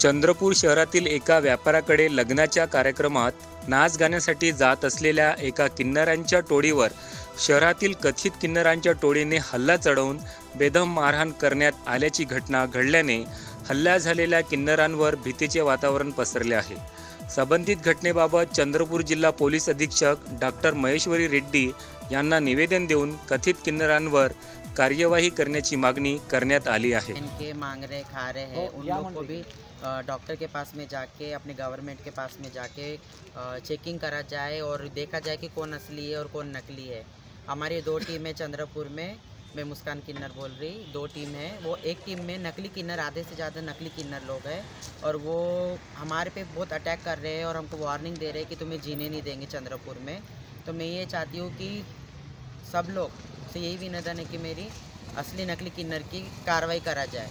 चंद्रपूर शहरातील एका व्यापाऱ्याकडे लग्नाच्या कार्यक्रमात नाच गाण्यासाठी जात असलेल्या एका किन्नरांच्या टोळीवर शहरातील कथित किन्नरांच्या टोळीने हल्ला चढवून बेदम मारहाण करण्यात आल्याची घटना घडल्याने हल्ला झालेल्या किन्नरांवर भीतीचे वातावरण पसरले आहे. संबंधित घटनेबाबत चंद्रपूर जिल्हा पोलीस अधीक्षक डॉक्टर महेश्वरी रेड्डी यांना निवेदन देऊन कथित किन्नरांवर कार्यवाही करण्याची मागणी करण्यात आली आहे. इनके मांग रहे खा रहे हैं। उन लोग को भी डॉक्टर के पास में जाके अपने गवर्नमेंट के पास में जाके चेकिंग करा जाए और देखा जाए कि कौन असली है और कौन नकली है। हमारी दो टीम है चंद्रपुर में मैं मुस्कान किन्नर बोल रही दो टीम है। वो एक टीम में नकली किन्नर आधे से ज़्यादा नकली किन्नर लोग हैं और वो हमारे पे बहुत अटैक कर रहे हैं और हमको वार्निंग दे रहे हैं कि तुम्हें जीने नहीं देंगे चंद्रपुर में। तो मैं ये चाहती हूँ कि सब लोग से यही विनोदन है कि मेरी असली नकली किन्नर की कार्रवाई करा जाए।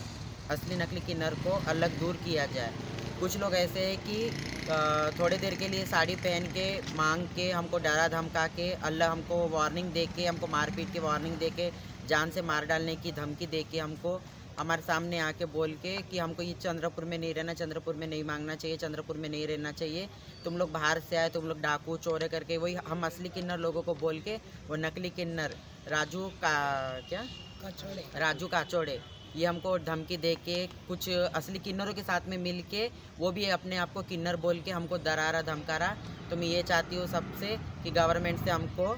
असली नकली किन्नर को अलग दूर किया जाए। कुछ लोग ऐसे हैं कि थोड़ी देर के लिए साड़ी पहन के, मांग के, हमको डरा धमका के, अल्लाह हमको वार्निंग दे के, हमको मारपीट के वार्निंग दे के, जान से मार डालने की धमकी दे के हमको हमारे सामने आके बोल के कि हमको ये चंद्रपुर में नहीं रहना चंद्रपुर में नहीं मांगना चाहिए चंद्रपुर में नहीं रहना चाहिए। तुम लोग बाहर से आए तुम लोग डाकू चोरे करके वही हम असली किन्नर लोगों को बोल के वो नकली किन्नर राजू का क्या? काचोड़े। राजू काचोड़े। ये हमको धमकी दे के कुछ असली किन्नरों के साथ में मिल के वो भी अपने आप को किन्नर बोल के हमको डरा रहा धमका रहा तो मैं ये चाहती हूँ सबसे कि गवर्नमेंट से हमको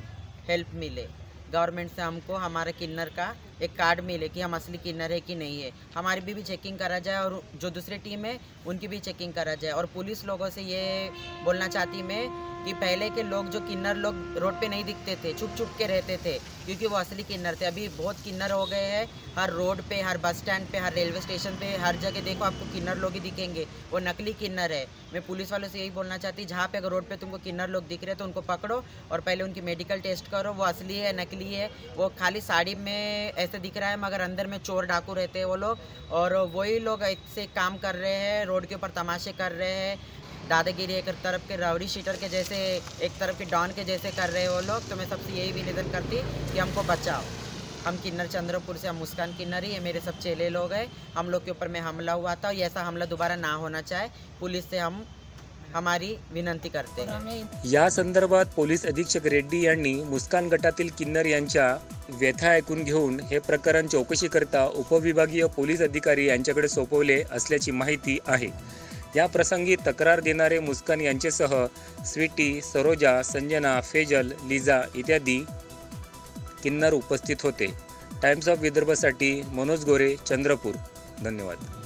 हेल्प मिले। गवर्नमेंट से हमको हमारे किन्नर का एक कार्ड मिले कि हम असली किन्नर है कि नहीं है। हमारी भी, भी चेकिंग करा जाए और जो दूसरी टीम है उनकी भी चेकिंग करा जाए। और पुलिस लोगों से ये बोलना चाहती मैं कि पहले के लोग जो किन्नर लोग रोड पे नहीं दिखते थे छुप छुप के रहते थे क्योंकि वो असली किन्नर थे। अभी बहुत किन्नर हो गए हैं हर रोड पे हर बस स्टैंड पे हर रेलवे स्टेशन पे हर जगह देखो आपको किन्नर लोग ही दिखेंगे। वो नकली किन्नर है। मैं पुलिस वालों से यही बोलना चाहती जहाँ पे अगर रोड पे तुमको किन्नर लोग दिख रहे तो उनको पकड़ो और पहले उनकी मेडिकल टेस्ट करो। वो असली है नकली है। वो खाली साड़ी में ऐसे दिख रहा है, मगर अंदर में चोर डाकू रहते हैं वो लोग। और वही लोग ऐसे काम कर रहे हैं, रोड के ऊपर तमाशे कर रहे हैं। दादागिरी एक तरफ़ के रावड़ी शीटर के जैसे, एक तरफ़ के डॉन के जैसे कर रहे हैं वो लोग। तो मैं सबसे यही विनिवेदन करती कि हमको बचाओ। हम किन्नर, चंद्रपुर से हम मुस्कान किन्नर ही ये मेरे सब चेले लोग हैं। हम लोग के ऊपर में हमला हुआ था और ऐसा हमला दोबारा ना होना चाहे। पुलिस से हम हमारी विनंती करते हैं। या संदर्भात पोलीस अधीक्षक रेड्डी यांनी मुस्कान गटातील किन्नर यांच्या व्यथा ऐकून घेऊन हे प्रकरण चौकशीकरता उपविभागीय पोलीस अधिकारी यांच्याकडे सोपवले असल्याची माहिती आहे. या प्रसंगी तक्रार देणारे मुस्कान यांचेसह स्वीटी सरोजा संजना फेजल लिजा इत्यादी किन्नर उपस्थित होते. टाइम्स ऑफ विदर्भसाठी मनोज गोरे चंद्रपूर. धन्यवाद.